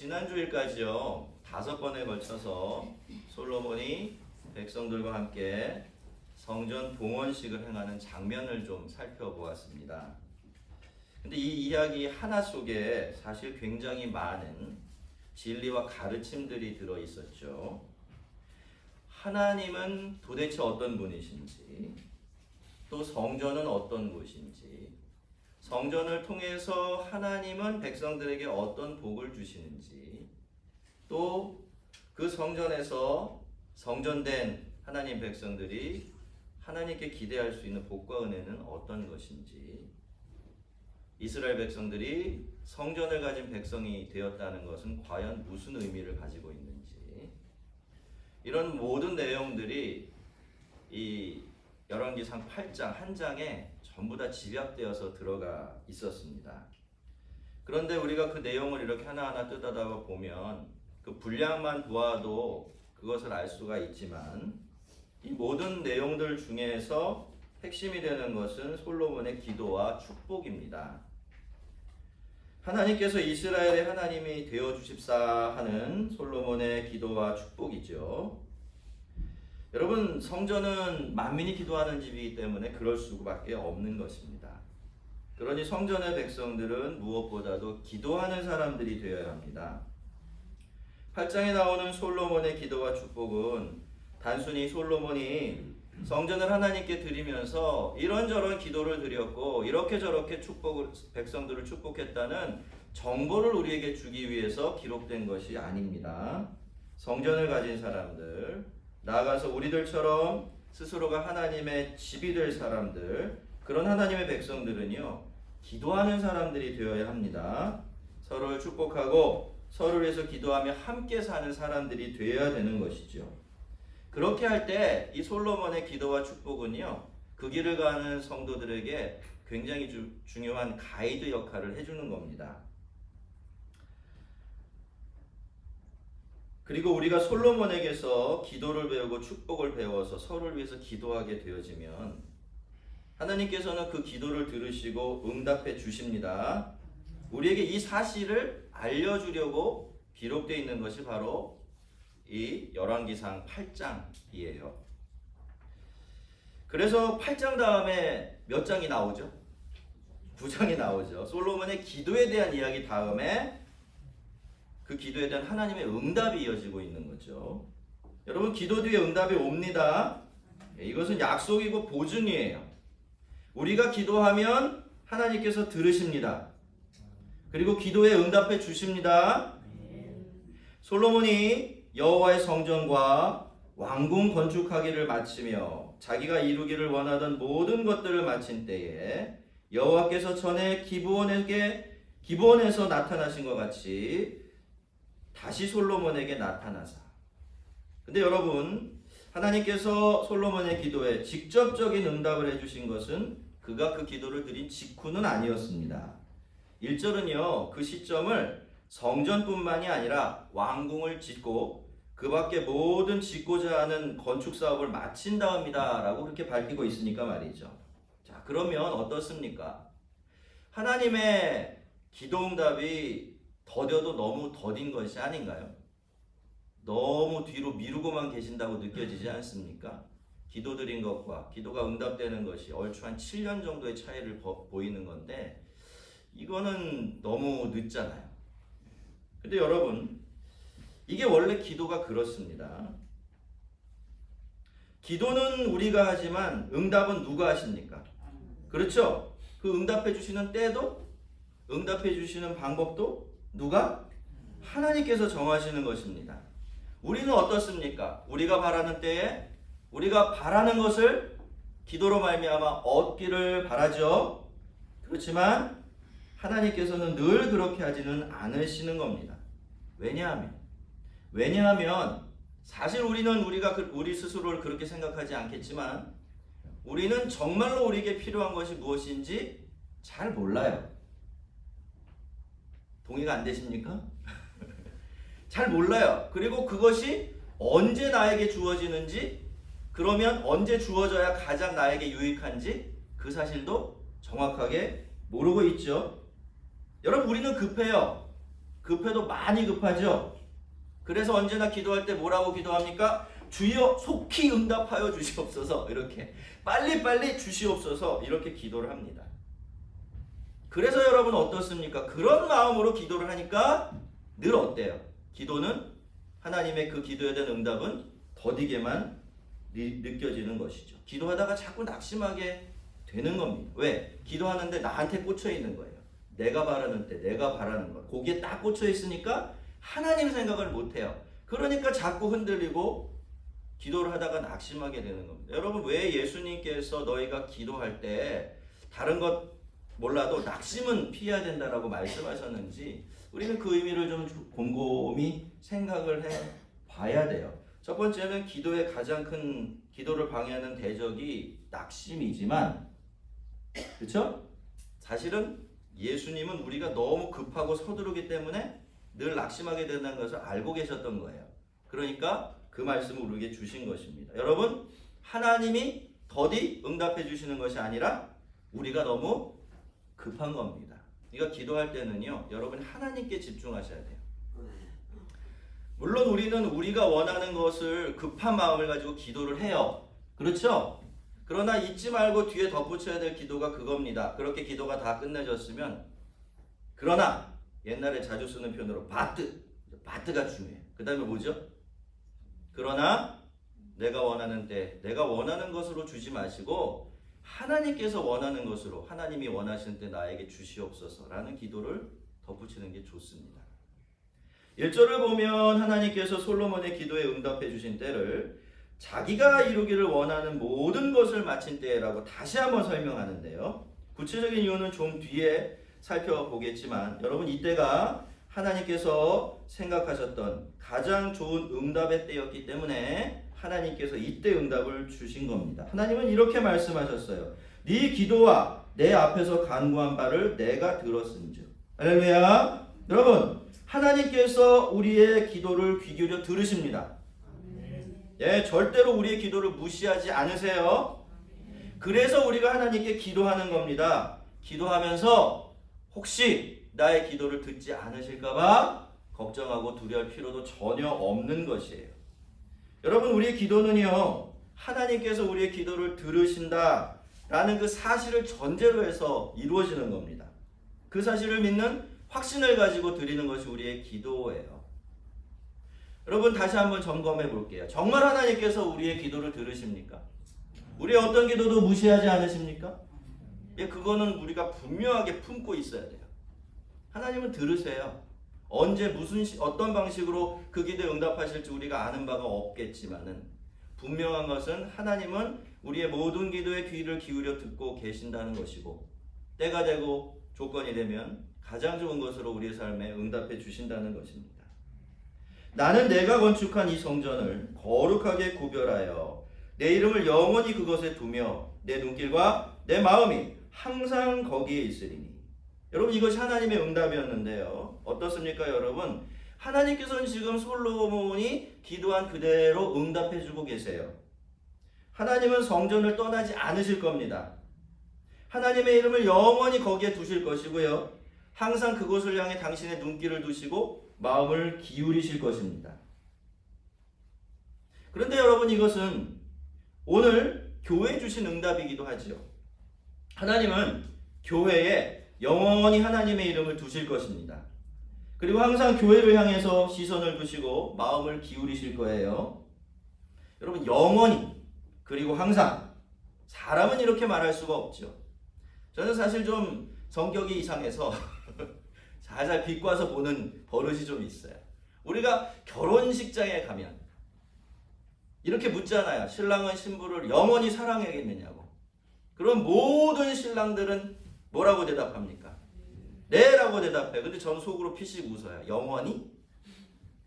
지난주일까지요 다섯 번에 걸쳐서 솔로몬이 백성들과 함께 성전 봉헌식을 행하는 장면을 좀 살펴보았습니다. 근데 이 이야기 하나 속에 사실 굉장히 많은 진리와 가르침들이 들어 있었죠. 하나님은 도대체 어떤 분이신지, 또 성전은 어떤 곳인지, 성전을 통해서 하나님은 백성들에게 어떤 복을 주시는지, 또 그 성전에서 성전된 하나님 백성들이 하나님께 기대할 수 있는 복과 은혜는 어떤 것인지, 이스라엘 백성들이 성전을 가진 백성이 되었다는 것은 과연 무슨 의미를 가지고 있는지, 이런 모든 내용들이 이 열왕기상 8장 한 장에 전부 다 집약되어서 들어가 있었습니다. 그런데 우리가 그 내용을 이렇게 하나하나 뜯어다 보면 그 분량만 보아도 그것을 알 수가 있지만 이 모든 내용들 중에서 핵심이 되는 것은 솔로몬의 기도와 축복입니다. 하나님께서 이스라엘의 하나님이 되어 주십사 하는 솔로몬의 기도와 축복이죠. 여러분 성전은 만민이 기도하는 집이기 때문에 그럴 수밖에 없는 것입니다. 그러니 성전의 백성들은 무엇보다도 기도하는 사람들이 되어야 합니다. 8장에 나오는 솔로몬의 기도와 축복은 단순히 솔로몬이 성전을 하나님께 드리면서 이런저런 기도를 드렸고 이렇게 저렇게 축복을 백성들을 축복했다는 정보를 우리에게 주기 위해서 기록된 것이 아닙니다. 성전을 가진 사람들, 나아가서 우리들처럼 스스로가 하나님의 집이 될 사람들, 그런 하나님의 백성들은요, 기도하는 사람들이 되어야 합니다. 서로를 축복하고 서로를 위해서 기도하며 함께 사는 사람들이 되어야 되는 것이죠. 그렇게 할 때 이 솔로몬의 기도와 축복은요, 그 길을 가는 성도들에게 굉장히 주, 중요한 가이드 역할을 해주는 겁니다. 그리고 우리가 솔로몬에게서 기도를 배우고 축복을 배워서 서로를 위해서 기도하게 되어지면 하나님께서는 그 기도를 들으시고 응답해 주십니다. 우리에게 이 사실을 알려주려고 기록되어 있는 것이 바로 이 열왕기상 8장이에요. 그래서 8장 다음에 몇 장이 나오죠? 9장이 나오죠. 솔로몬의 기도에 대한 이야기 다음에 그 기도에 대한 하나님의 응답이 이어지고 있는 거죠. 여러분 기도 뒤에 응답이 옵니다. 예, 이것은 약속이고 보증이에요. 우리가 기도하면 하나님께서 들으십니다. 그리고 기도에 응답해 주십니다. 솔로몬이 여호와의 성전과 왕궁 건축하기를 마치며 자기가 이루기를 원하던 모든 것들을 마친 때에 여호와께서 전에 기브온에게 기브온에서 나타나신 것 같이 다시 솔로몬에게 나타나사. 근데 여러분 하나님께서 솔로몬의 기도에 직접적인 응답을 해주신 것은 그가 그 기도를 드린 직후는 아니었습니다. 1절은요, 그 시점을 성전뿐만이 아니라 왕궁을 짓고 그 밖에 모든 짓고자 하는 건축 사업을 마친 다음이다 라고 그렇게 밝히고 있으니까 말이죠. 자, 그러면 어떻습니까? 하나님의 기도 응답이 더뎌도 너무 더딘 것이 아닌가요? 너무 뒤로 미루고만 계신다고 느껴지지 않습니까? 기도 드린 것과 기도가 응답되는 것이 얼추 한 7년 정도의 차이를 보- 보이는 건데 이거는 너무 늦잖아요. 근데 여러분 이게 원래 기도가 그렇습니다. 기도는 우리가 하지만 응답은 누가 하십니까? 그렇죠? 그 응답해 주시는 때도 응답해 주시는 방법도 누가? 하나님께서 정하시는 것입니다. 우리는 어떻습니까? 우리가 바라는 때에 우리가 바라는 것을 기도로 말미암아 얻기를 바라죠. 그렇지만 하나님께서는 늘 그렇게 하지는 않으시는 겁니다. 왜냐하면 왜냐하면 사실 우리는 우리가 그- 우리 스스로를 그렇게 생각하지 않겠지만 우리는 정말로 우리에게 필요한 것이 무엇인지 잘 몰라요. 동의가 안 되십니까? 잘 몰라요. 그리고 그것이 언제 나에게 주어지는지, 그러면 언제 주어져야 가장 나에게 유익한지 그 사실도 정확하게 모르고 있죠. 여러분, 우리는 급해요. 급해도 많이 급하죠. 그래서 언제나 기도할 때 뭐라고 기도합니까? 주여 속히 응답하여 주시옵소서 이렇게 빨리빨리 주시옵소서 이렇게 기도를 합니다. 그래서 여러분 어떻습니까? 그런 마음으로 기도를 하니까 늘 어때요? 기도는 하나님의 그 기도에 대한 응답은 더디게만 느- 느껴지는 것이죠. 기도하다가 자꾸 낙심하게 되는 겁니다. 왜? 기도하는데 나한테 꽂혀 있는 거예요. 내가 바라는 때 내가 바라는 것. 거기에 딱 꽂혀 있으니까 하나님 생각을 못 해요. 그러니까 자꾸 흔들리고 기도를 하다가 낙심하게 되는 겁니다. 여러분 왜 예수님께서 너희가 기도할 때 다른 것 몰라도 낙심은 피해야 된다라고 말씀하셨는지 우리는 그 의미를 좀 곰곰이 생각을 해 봐야 돼요. 첫 번째는 기도의 가장 큰 기도를 방해하는 대적이 낙심이지만 그렇죠? 사실은 예수님은 우리가 너무 급하고 서두르기 때문에 늘 낙심하게 된다는 것을 알고 계셨던 거예요. 그러니까 그 말씀을 우리에게 주신 것입니다. 여러분, 하나님이 더디 응답해 주시는 것이 아니라 우리가 너무 급한 겁니다. 그러니까 기도할 때는요, 여러분 하나님께 집중하셔야 돼요. 물론 우리는 우리가 원하는 것을 급한 마음을 가지고 기도를 해요. 그렇죠? 그러나 잊지 말고 뒤에 덧붙여야 될 기도가 그겁니다. 그렇게 기도가 다 끝내졌으면 그러나 옛날에 자주 쓰는 표현으로 바트 바트가 중요해요. 그 다음에 뭐죠? 그러나 내가 원하는 때 내가 원하는 것으로 주지 마시고 하나님께서 원하는 것으로 하나님이 원하시는 때 나에게 주시옵소서라는 기도를 덧붙이는 게 좋습니다. 1절을 보면 하나님께서 솔로몬의 기도에 응답해 주신 때를 자기가 이루기를 원하는 모든 것을 마친 때라고 다시 한번 설명하는데요. 구체적인 이유는 좀 뒤에 살펴보겠지만 여러분 이때가 하나님께서 생각하셨던 가장 좋은 응답의 때였기 때문에 하나님께서 이때 응답을 주신 겁니다. 하나님은 이렇게 말씀하셨어요. 네 기도와 내 앞에서 간구한 바를 내가 들었은즉. 할렐루야. 여러분, 하나님께서 우리의 기도를 귀 기울여 들으십니다. 예, 절대로 우리의 기도를 무시하지 않으세요. 그래서 우리가 하나님께 기도하는 겁니다. 기도하면서 혹시 나의 기도를 듣지 않으실까봐 걱정하고 두려울 필요도 전혀 없는 것이에요. 여러분, 우리의 기도는요, 하나님께서 우리의 기도를 들으신다 라는 그 사실을 전제로 해서 이루어지는 겁니다. 그 사실을 믿는 확신을 가지고 드리는 것이 우리의 기도예요. 여러분 다시 한번 점검해 볼게요. 정말 하나님께서 우리의 기도를 들으십니까? 우리의 어떤 기도도 무시하지 않으십니까? 예, 그거는 우리가 분명하게 품고 있어야 돼요. 하나님은 들으세요. 언제 무슨 시, 어떤 방식으로 그 기도에 응답하실지 우리가 아는 바가 없겠지만은 분명한 것은 하나님은 우리의 모든 기도에 귀를 기울여 듣고 계신다는 것이고 때가 되고 조건이 되면 가장 좋은 것으로 우리의 삶에 응답해 주신다는 것입니다. 나는 내가 건축한 이 성전을 거룩하게 구별하여 내 이름을 영원히 그것에 두며 내 눈길과 내 마음이 항상 거기에 있으리니. 여러분 이것이 하나님의 응답이었는데요. 어떻습니까, 여러분? 하나님께서는 지금 솔로몬이 기도한 그대로 응답해 주고 계세요. 하나님은 성전을 떠나지 않으실 겁니다. 하나님의 이름을 영원히 거기에 두실 것이고요. 항상 그곳을 향해 당신의 눈길을 두시고 마음을 기울이실 것입니다. 그런데 여러분 이것은 오늘 교회 주신 응답이기도 하지요. 하나님은 교회에 영원히 하나님의 이름을 두실 것입니다. 그리고 항상 교회를 향해서 시선을 두시고 마음을 기울이실 거예요. 여러분 영원히 그리고 항상 사람은 이렇게 말할 수가 없죠. 저는 사실 좀 성격이 이상해서 살살 비꼬아서 보는 버릇이 좀 있어요. 우리가 결혼식장에 가면 이렇게 묻잖아요. 신랑은 신부를 영원히 사랑하겠느냐고. 그럼 모든 신랑들은 뭐라고 대답합니까? 네라고 대답해. 근데 저는 속으로 피식 웃어요. 영원히?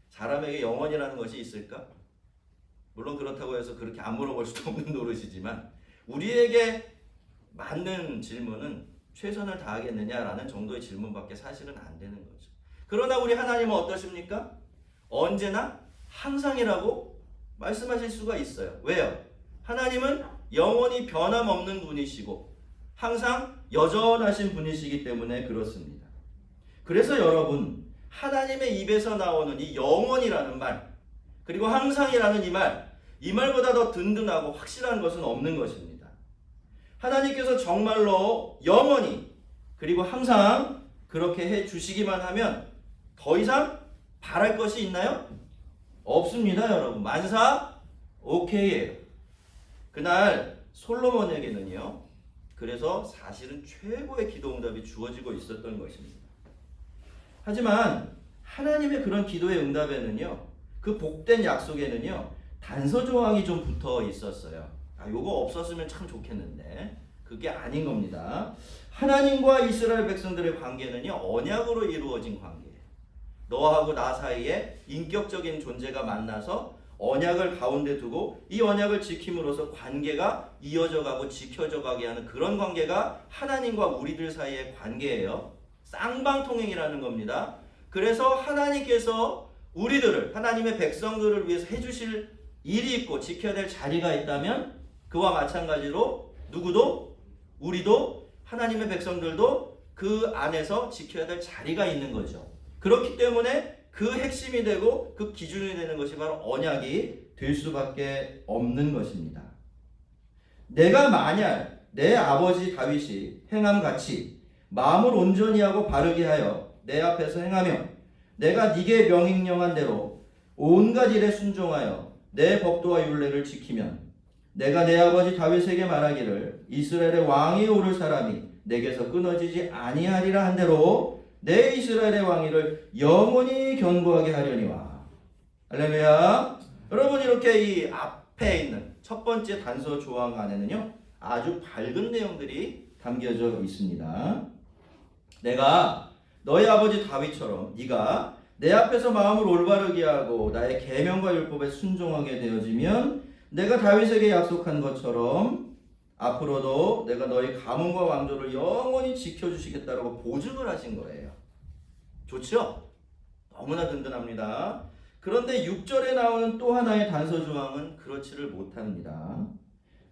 사람에게 영원이라는 것이 있을까? 물론 그렇다고 해서 그렇게 안 물어볼 수도 없는 노릇이지만 우리에게 맞는 질문은 최선을 다하겠느냐라는 정도의 질문밖에 사실은 안 되는 거죠. 그러나 우리 하나님은 어떠십니까? 언제나 항상이라고 말씀하실 수가 있어요. 왜요? 하나님은 영원히 변함없는 분이시고 항상 여전하신 분이시기 때문에 그렇습니다. 그래서 여러분 하나님의 입에서 나오는 이 영원이라는 말, 그리고 항상이라는 이 말, 이 말보다 더 든든하고 확실한 것은 없는 것입니다. 하나님께서 정말로 영원히 그리고 항상 그렇게 해 주시기만 하면 더 이상 바랄 것이 있나요? 없습니다, 여러분. 만사 오케이예요. 그날 솔로몬에게는요. 그래서 사실은 최고의 기도 응답이 주어지고 있었던 것입니다. 하지만 하나님의 그런 기도의 응답에는요. 그 복된 약속에는요. 단서 조항이 좀 붙어 있었어요. 아, 요거 없었으면 참 좋겠는데 그게 아닌 겁니다. 하나님과 이스라엘 백성들의 관계는요. 언약으로 이루어진 관계예요. 너하고 나 사이에 인격적인 존재가 만나서 언약을 가운데 두고 이 언약을 지킴으로써 관계가 이어져 가고 지켜져 가게 하는 그런 관계가 하나님과 우리들 사이의 관계예요. 쌍방통행이라는 겁니다. 그래서 하나님께서 우리들을 하나님의 백성들을 위해서 해 주실 일이 있고 지켜야 될 자리가 있다면 그와 마찬가지로 누구도 우리도 하나님의 백성들도 그 안에서 지켜야 될 자리가 있는 거죠. 그렇기 때문에 그 핵심이 되고 그 기준이 되는 것이 바로 언약이 될 수밖에 없는 것입니다. 내가 만약 내 아버지 다윗이 행함 같이 마음을 온전히 하고 바르게 하여 내 앞에서 행하며 내가 네게 명령한 대로 온갖 일에 순종하여 내 법도와 율례를 지키면 내가 내 아버지 다윗에게 말하기를 이스라엘의 왕이 오를 사람이 내게서 끊어지지 아니하리라 한 대로 내 이스라엘의 왕위를 영원히 견고하게 하려니와. 할렐루야. 여러분 이렇게 이 앞에 있는 첫 번째 단서 조항 안에는요 아주 밝은 내용들이 담겨져 있습니다. 내가 너희 아버지 다윗처럼 네가 내 앞에서 마음을 올바르게 하고 나의 계명과 율법에 순종하게 되어지면 내가 다윗에게 약속한 것처럼 앞으로도 내가 너희 가문과 왕조를 영원히 지켜주시겠다라고 보증을 하신 거예요. 좋죠? 너무나 든든합니다. 그런데 6절에 나오는 또 하나의 단서 조항은 그렇지를 못합니다.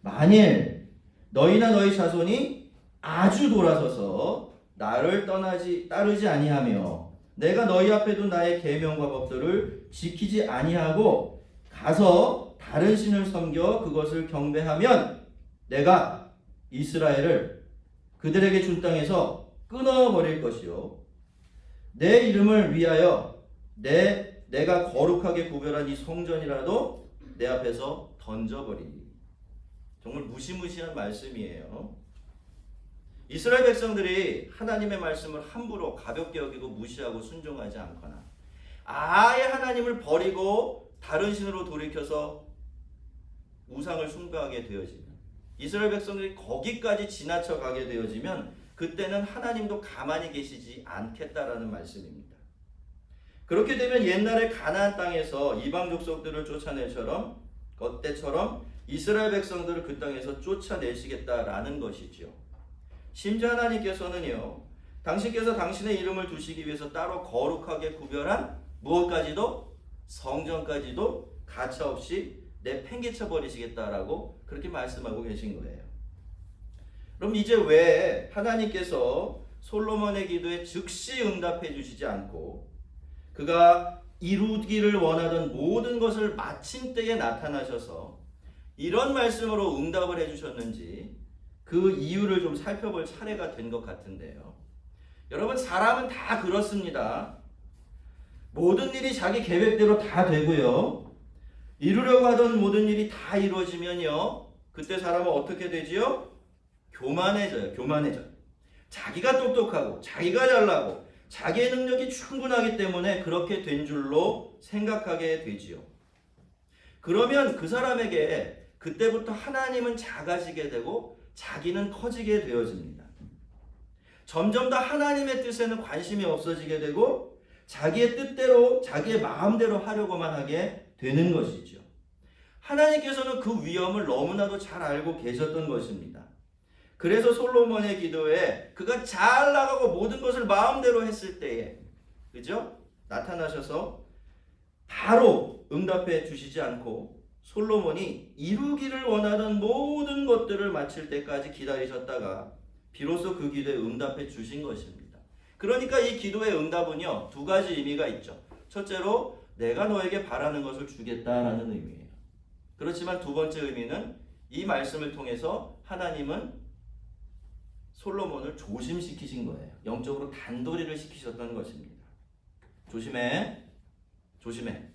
만일 너희나 너희 자손이 아주 돌아서서 나를 떠나지 따르지 아니하며 내가 너희 앞에도 나의 계명과 법들을 지키지 아니하고 가서 다른 신을 섬겨 그것을 경배하면 내가 이스라엘을 그들에게 준 땅에서 끊어 버릴 것이요 내 이름을 위하여 내 내가 거룩하게 구별한 이 성전이라도 내 앞에서 던져 버리니 정말 무시무시한 말씀이에요. 이스라엘 백성들이 하나님의 말씀을 함부로 가볍게 여기고 무시하고 순종하지 않거나 아예 하나님을 버리고 다른 신으로 돌이켜서 우상을 숭배하게 되어지면 이스라엘 백성들이 거기까지 지나쳐 가게 되어지면 그때는 하나님도 가만히 계시지 않겠다라는 말씀입니다. 그렇게 되면 옛날에 가나안 땅에서 이방 족속들을 쫓아내처럼 그때처럼 이스라엘 백성들을 그 땅에서 쫓아내시겠다라는 것이죠. 심지어 하나님께서는요, 당신께서 당신의 이름을 두시기 위해서 따로 거룩하게 구별한 무엇까지도 성전까지도 가차없이 내 팽개쳐 버리시겠다라고 그렇게 말씀하고 계신 거예요. 그럼 이제 왜 하나님께서 솔로몬의 기도에 즉시 응답해 주시지 않고 그가 이루기를 원하던 모든 것을 마친 때에 나타나셔서 이런 말씀으로 응답을 해 주셨는지 그 이유를 좀 살펴볼 차례가 된 것 같은데요. 여러분 사람은 다 그렇습니다. 모든 일이 자기 계획대로 다 되고요. 이루려고 하던 모든 일이 다 이루어지면요. 그때 사람은 어떻게 되지요? 교만해져요. 교만해져. 자기가 똑똑하고 자기가 잘나고 자기의 능력이 충분하기 때문에 그렇게 된 줄로 생각하게 되지요. 그러면 그 사람에게 그때부터 하나님은 작아지게 되고 자기는 커지게 되어집니다. 점점 더 하나님의 뜻에는 관심이 없어지게 되고 자기의 뜻대로 자기의 마음대로 하려고만 하게 되는 것이죠. 하나님께서는 그 위험을 너무나도 잘 알고 계셨던 것입니다. 그래서 솔로몬의 기도에 그가 잘 나가고 모든 것을 마음대로 했을 때에 그죠? 나타나셔서 바로 응답해 주시지 않고 솔로몬이 이루기를 원하던 모든 것들을 마칠 때까지 기다리셨다가 비로소 그 기도에 응답해 주신 것입니다. 그러니까 이 기도의 응답은요 두 가지 의미가 있죠. 첫째로 내가 너에게 바라는 것을 주겠다라는 의미예요. 그렇지만 두 번째 의미는 이 말씀을 통해서 하나님은 솔로몬을 조심시키신 거예요. 영적으로 단도리를 시키셨던 것입니다. 조심해. 조심해.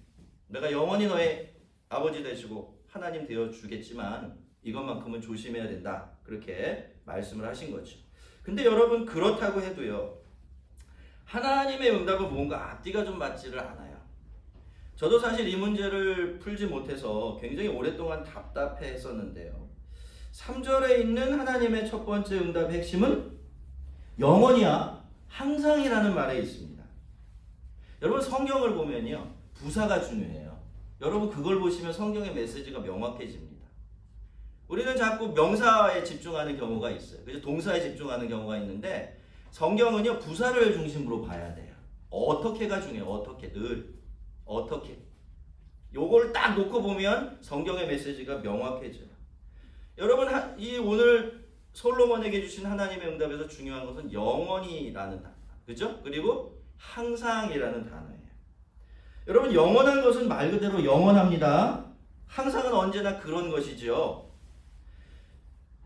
내가 영원히 너의 아버지 되시고 하나님 되어 주겠지만 이것만큼은 조심해야 된다. 그렇게 말씀을 하신 거죠. 근데 여러분 그렇다고 해도요. 하나님의 응답은 뭔가 앞뒤가 좀 맞지를 않아요. 저도 사실 이 문제를 풀지 못해서 굉장히 오랫동안 답답해 했었는데요. 3절에 있는 하나님의 첫 번째 응답의 핵심은 영원이야, 항상이라는 말에 있습니다. 여러분 성경을 보면요. 부사가 중요해요. 여러분 그걸 보시면 성경의 메시지가 명확해집니다. 우리는 자꾸 명사에 집중하는 경우가 있어요. 그래서 동사에 집중하는 경우가 있는데 성경은요 부사를 중심으로 봐야 돼요. 어떻게가 중요해요. 어떻게 늘 어떻게 요걸 딱 놓고 보면 성경의 메시지가 명확해져요. 여러분 하- 이 오늘 솔로몬에게 주신 하나님의 응답에서 중요한 것은 영원히라는 단어, 그죠? 그리고 항상이라는 단어예요. 여러분 영원한 것은 말 그대로 영원합니다. 항상은 언제나 그런 것이죠.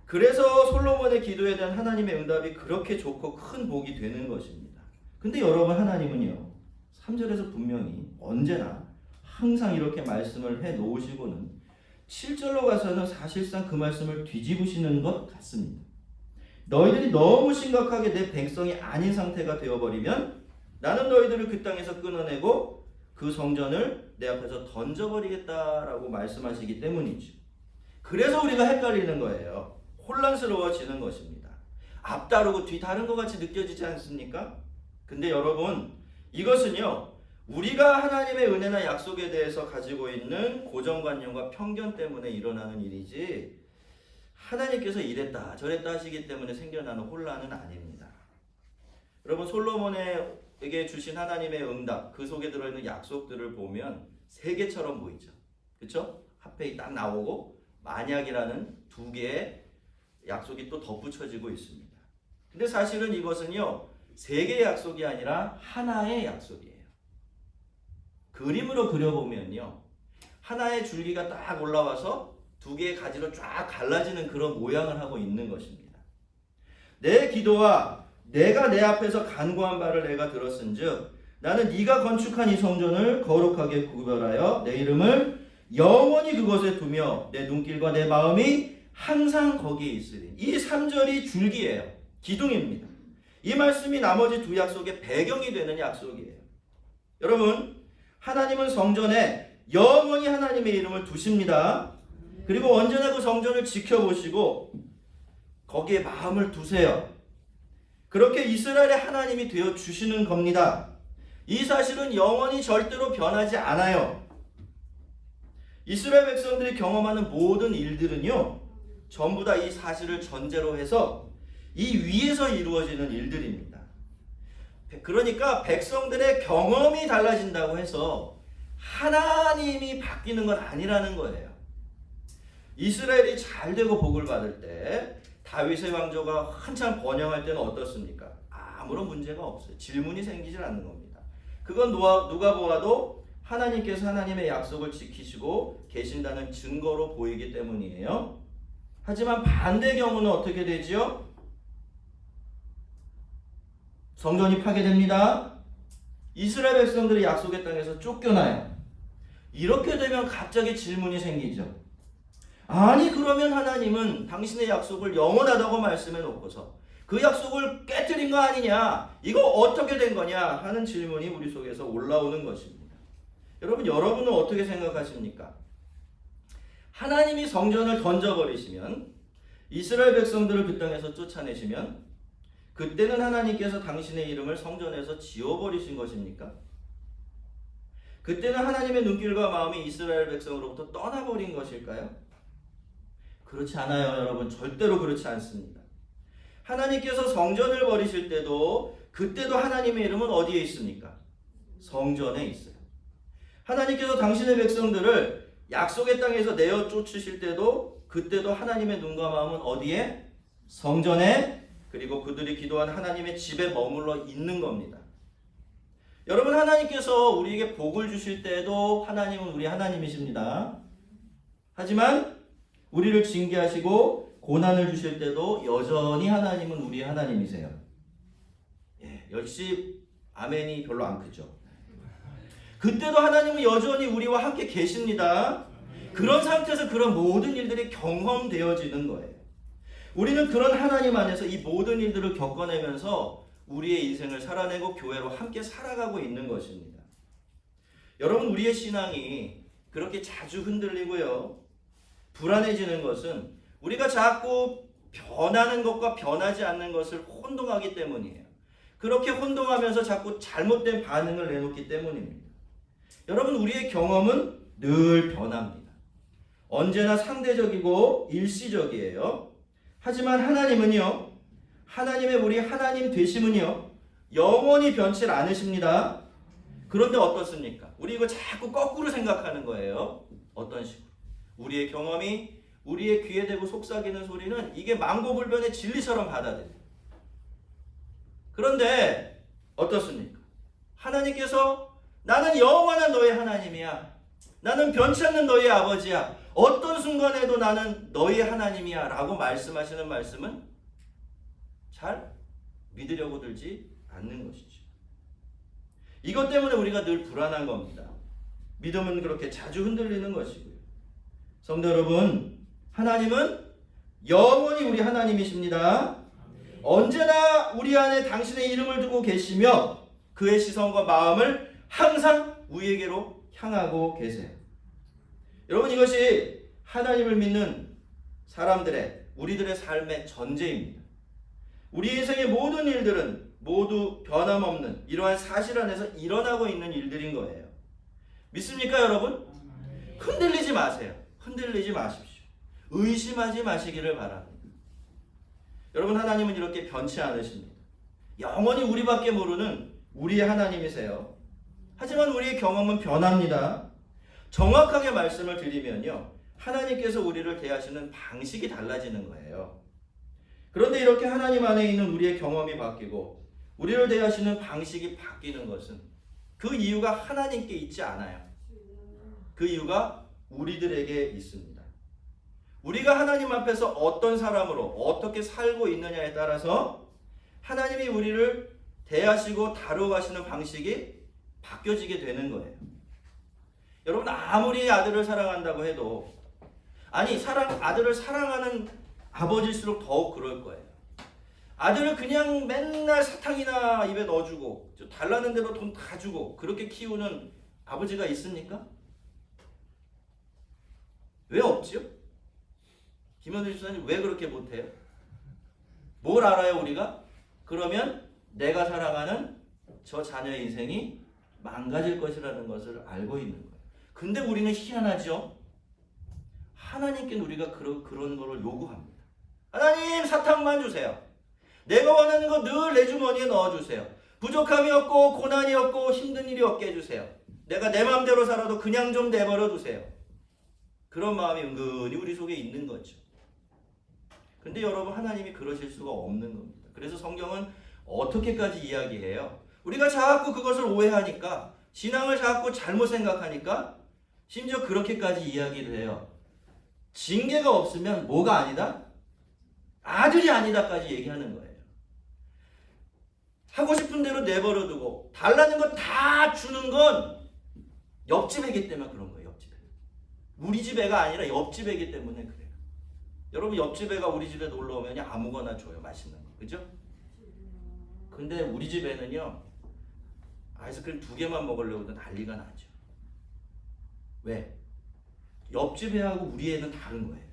그래서 솔로몬의 기도에 대한 하나님의 응답이 그렇게 좋고 큰 복이 되는 것입니다. 근데 여러분 하나님은요. 3절에서 분명히 언제나 항상 이렇게 말씀을 해 놓으시고는 7절로 가서는 사실상 그 말씀을 뒤집으시는 것 같습니다. 너희들이 너무 심각하게 내 백성이 아닌 상태가 되어버리면 나는 너희들을 그 땅에서 끊어내고 그 성전을 내 앞에서 던져버리겠다라고 말씀하시기 때문이죠. 그래서 우리가 헷갈리는 거예요. 혼란스러워지는 것입니다. 앞 다르고 뒤 다른 것 같이 느껴지지 않습니까? 근데 여러분, 이것은요, 우리가 하나님의 은혜나 약속에 대해서 가지고 있는 고정관념과 편견 때문에 일어나는 일이지, 하나님께서 이랬다, 저랬다 하시기 때문에 생겨나는 혼란은 아닙니다. 여러분, 솔로몬에게 주신 하나님의 응답, 그 속에 들어있는 약속들을 보면 세 개처럼 보이죠. 그쵸? 합해이 딱 나오고, 만약이라는 두 개의 약속이 또 덧붙여지고 있습니다. 근데 사실은 이것은요, 세 개의 약속이 아니라 하나의 약속이에요. 그림으로 그려보면요, 하나의 줄기가 딱 올라와서 두 개의 가지로 쫙 갈라지는 그런 모양을 하고 있는 것입니다. 내 기도와 내가 내 앞에서 간구한 바를 내가 들었은즉 나는 네가 건축한 이 성전을 거룩하게 구별하여 내 이름을 영원히 그것에 두며 내 눈길과 내 마음이 항상 거기에 있으리. 이 3절이 줄기예요. 기둥입니다. 이 말씀이 나머지 두 약속의 배경이 되는 약속이에요. 여러분, 하나님은 성전에 영원히 하나님의 이름을 두십니다. 그리고 언제나 그 성전을 지켜보시고 거기에 마음을 두세요. 그렇게 이스라엘의 하나님이 되어 주시는 겁니다. 이 사실은 영원히 절대로 변하지 않아요. 이스라엘 백성들이 경험하는 모든 일들은요, 전부 다 이 사실을 전제로 해서 이 위에서 이루어지는 일들입니다. 그러니까 백성들의 경험이 달라진다고 해서 하나님이 바뀌는 건 아니라는 거예요. 이스라엘이 잘 되고 복을 받을 때 다윗의 왕조가 한참 번영할 때는 어떻습니까? 아무런 문제가 없어요. 질문이 생기질 않는 겁니다. 그건 누가, 보아도 하나님께서 하나님의 약속을 지키시고 계신다는 증거로 보이기 때문이에요. 하지만 반대 경우는 어떻게 되지요? 성전이 파괴됩니다. 이스라엘 백성들이 약속의 땅에서 쫓겨나요. 이렇게 되면 갑자기 질문이 생기죠. 아니 그러면 하나님은 당신의 약속을 영원하다고 말씀해 놓고서 그 약속을 깨뜨린 거 아니냐? 이거 어떻게 된 거냐? 하는 질문이 우리 속에서 올라오는 것입니다. 여러분 여러분은 어떻게 생각하십니까? 하나님이 성전을 던져버리시면 이스라엘 백성들을 그 땅에서 쫓아내시면 그때는 하나님께서 당신의 이름을 성전에서 지워버리신 것입니까? 그때는 하나님의 눈길과 마음이 이스라엘 백성으로부터 떠나버린 것일까요? 그렇지 않아요, 여러분. 절대로 그렇지 않습니다. 하나님께서 성전을 버리실 때도 그때도 하나님의 이름은 어디에 있습니까? 성전에 있어요. 하나님께서 당신의 백성들을 약속의 땅에서 내어 쫓으실 때도 그때도 하나님의 눈과 마음은 어디에? 성전에 그리고 그들이 기도한 하나님의 집에 머물러 있는 겁니다. 여러분 하나님께서 우리에게 복을 주실 때도 하나님은 우리 하나님이십니다. 하지만 우리를 징계하시고 고난을 주실 때도 여전히 하나님은 우리 하나님이세요. 예, 역시 아멘이 별로 안 크죠. 그때도 하나님은 여전히 우리와 함께 계십니다. 그런 상태에서 그런 모든 일들이 경험되어지는 거예요. 우리는 그런 하나님 안에서 이 모든 일들을 겪어내면서 우리의 인생을 살아내고 교회로 함께 살아가고 있는 것입니다. 여러분, 우리의 신앙이 그렇게 자주 흔들리고요. 불안해지는 것은 우리가 자꾸 변하는 것과 변하지 않는 것을 혼동하기 때문이에요. 그렇게 혼동하면서 자꾸 잘못된 반응을 내놓기 때문입니다. 여러분, 우리의 경험은 늘 변합니다. 언제나 상대적이고 일시적이에요. 하지만 하나님은요, 하나님의 우리 하나님 되심은요, 영원히 변치 않으십니다. 그런데 어떻습니까? 우리 이거 자꾸 거꾸로 생각하는 거예요. 어떤 식으로? 우리의 경험이 우리의 귀에 대고 속삭이는 소리는 이게 망고불변의 진리처럼 받아들여요. 그런데 어떻습니까? 하나님께서 나는 영원한 너의 하나님이야. 나는 변치 않는 너의 아버지야. 어떤 순간에도 나는 너의 하나님이야. 라고 말씀하시는 말씀은 잘 믿으려고 들지 않는 것이죠. 이것 때문에 우리가 늘 불안한 겁니다. 믿음은 그렇게 자주 흔들리는 것이고요. 성도 여러분, 하나님은 영원히 우리 하나님이십니다. 언제나 우리 안에 당신의 이름을 두고 계시며 그의 시선과 마음을 항상 우리에게로 향하고 계세요. 여러분 이것이 하나님을 믿는 사람들의 우리들의 삶의 전제입니다. 우리 인생의 모든 일들은 모두 변함없는 이러한 사실 안에서 일어나고 있는 일들인 거예요. 믿습니까, 여러분? 흔들리지 마세요. 흔들리지 마십시오. 의심하지 마시기를 바랍니다. 여러분 하나님은 이렇게 변치 않으십니다. 영원히 우리밖에 모르는 우리의 하나님이세요. 하지만 우리의 경험은 변합니다. 정확하게 말씀을 드리면요. 하나님께서 우리를 대하시는 방식이 달라지는 거예요. 그런데 이렇게 하나님 안에 있는 우리의 경험이 바뀌고 우리를 대하시는 방식이 바뀌는 것은 그 이유가 하나님께 있지 않아요. 그 이유가 우리들에게 있습니다. 우리가 하나님 앞에서 어떤 사람으로 어떻게 살고 있느냐에 따라서 하나님이 우리를 대하시고 다루가시는 방식이 바뀌어지게 되는 거예요. 여러분 아무리 아들을 사랑한다고 해도 아니 사랑 아들을 사랑하는 아버지일수록 더욱 그럴 거예요. 아들을 그냥 맨날 사탕이나 입에 넣어주고 달라는 대로 돈 다 주고 그렇게 키우는 아버지가 있습니까? 왜 없지요? 김현우 집사님 왜 그렇게 못해요? 뭘 알아요 우리가? 그러면 내가 사랑하는 저 자녀의 인생이 망가질 것이라는 것을 알고 있는 거예요. 근데 우리는 희한하죠? 하나님께 우리가 그런, 그런 거를 요구합니다. 하나님 사탕만 주세요. 내가 원하는 거 늘 내 주머니에 넣어주세요. 부족함이 없고 고난이 없고 힘든 일이 없게 해주세요. 내가 내 마음대로 살아도 그냥 좀 내버려 두세요. 그런 마음이 은근히 우리 속에 있는 거죠. 근데 여러분 하나님이 그러실 수가 없는 겁니다. 그래서 성경은 어떻게까지 이야기해요? 우리가 자꾸 그것을 오해하니까 신앙을 자꾸 잘못 생각하니까 심지어 그렇게까지 이야기를 해요. 징계가 없으면 뭐가 아니다? 아들이 아니다까지 얘기하는 거예요. 하고 싶은 대로 내버려 두고 달라는 거다 주는 건 옆집 애기 때문에 그런 거예요. 옆집 애. 우리 집 애가 아니라 옆집 애기 때문에 그래요. 여러분 옆집 애가 우리 집에 놀러 오면 아무거나 줘요. 맛있는 거. 그죠? 근데 우리 집에는요. 아이스크림 두 개만 먹으려고 난리가 나죠. 왜? 옆집 애하고 우리 애는 다른 거예요.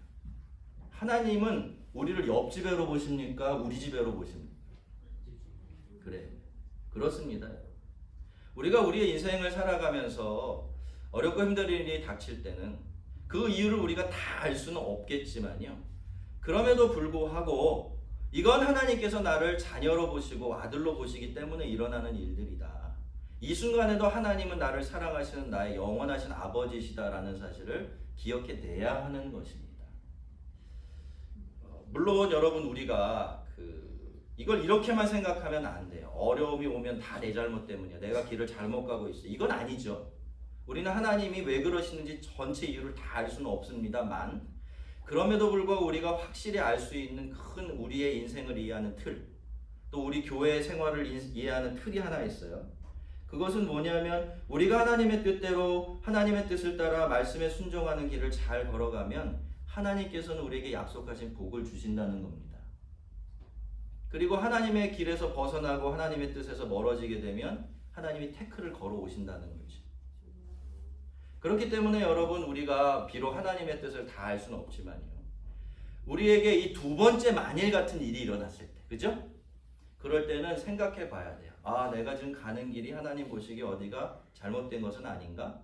하나님은 우리를 옆집 애로 보십니까? 우리 집 애로 보십니까? 그래. 그렇습니다. 우리가 우리의 인생을 살아가면서 어렵고 힘든 일이 닥칠 때는 그 이유를 우리가 다 알 수는 없겠지만요. 그럼에도 불구하고 이건 하나님께서 나를 자녀로 보시고 아들로 보시기 때문에 일어나는 일들이다. 이 순간에도 하나님은 나를 사랑하시는 나의 영원하신 아버지시다라는 사실을 기억해내야 하는 것입니다. 어, 물론 여러분 우리가 그 이걸 이렇게만 생각하면 안 돼요. 어려움이 오면 다 내 잘못 때문이야. 내가 길을 잘못 가고 있어. 이건 아니죠. 우리는 하나님이 왜 그러시는지 전체 이유를 다 알 수는 없습니다만 그럼에도 불구하고 우리가 확실히 알 수 있는 큰 우리의 인생을 이해하는 틀, 또 우리 교회 생활을 인- 이해하는 틀이 하나 있어요. 그것은 뭐냐면 우리가 하나님의 뜻대로 하나님의 뜻을 따라 말씀에 순종하는 길을 잘 걸어가면 하나님께서는 우리에게 약속하신 복을 주신다는 겁니다. 그리고 하나님의 길에서 벗어나고 하나님의 뜻에서 멀어지게 되면 하나님이 태클을 걸어 오신다는 거죠. 그렇기 때문에 여러분 우리가 비록 하나님의 뜻을 다 알 수는 없지만요. 우리에게 이 두 번째 만일 같은 일이 일어났을 때, 그죠? 그럴 때는 생각해 봐야 돼요. 아, 내가 지금 가는 길이 하나님 보시기에 어디가 잘못된 것은 아닌가?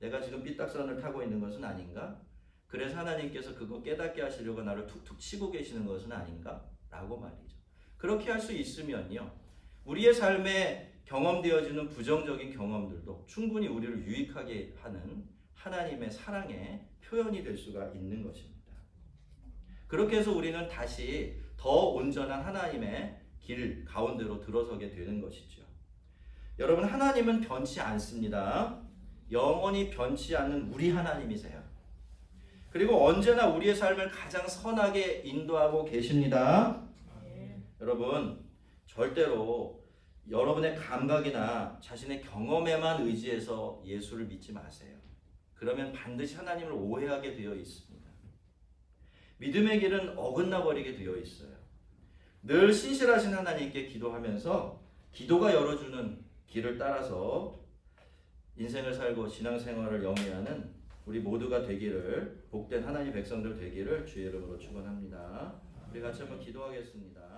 내가 지금 삐딱선을 타고 있는 것은 아닌가? 그래서 하나님께서 그거 깨닫게 하시려고 나를 툭툭 치고 계시는 것은 아닌가? 라고 말이죠. 그렇게 할 수 있으면요. 우리의 삶에 경험되어지는 부정적인 경험들도 충분히 우리를 유익하게 하는 하나님의 사랑의 표현이 될 수가 있는 것입니다. 그렇게 해서 우리는 다시 더 온전한 하나님의 길 가운데로 들어서게 되는 것이죠. 여러분, 하나님은 변치 않습니다. 영원히 변치 않는 우리 하나님이세요. 그리고 언제나 우리의 삶을 가장 선하게 인도하고 계십니다. 여러분, 절대로 여러분의 감각이나 자신의 경험에만 의지해서 예수를 믿지 마세요. 그러면 반드시 하나님을 오해하게 되어 있습니다. 믿음의 길은 어긋나 버리게 되어 있어요. 늘 신실하신 하나님께 기도하면서 기도가 열어주는 길을 따라서 인생을 살고 신앙생활을 영위하는 우리 모두가 되기를 복된 하나님 백성들 되기를 주의 이름으로 축원합니다. 우리 같이 한번 기도하겠습니다.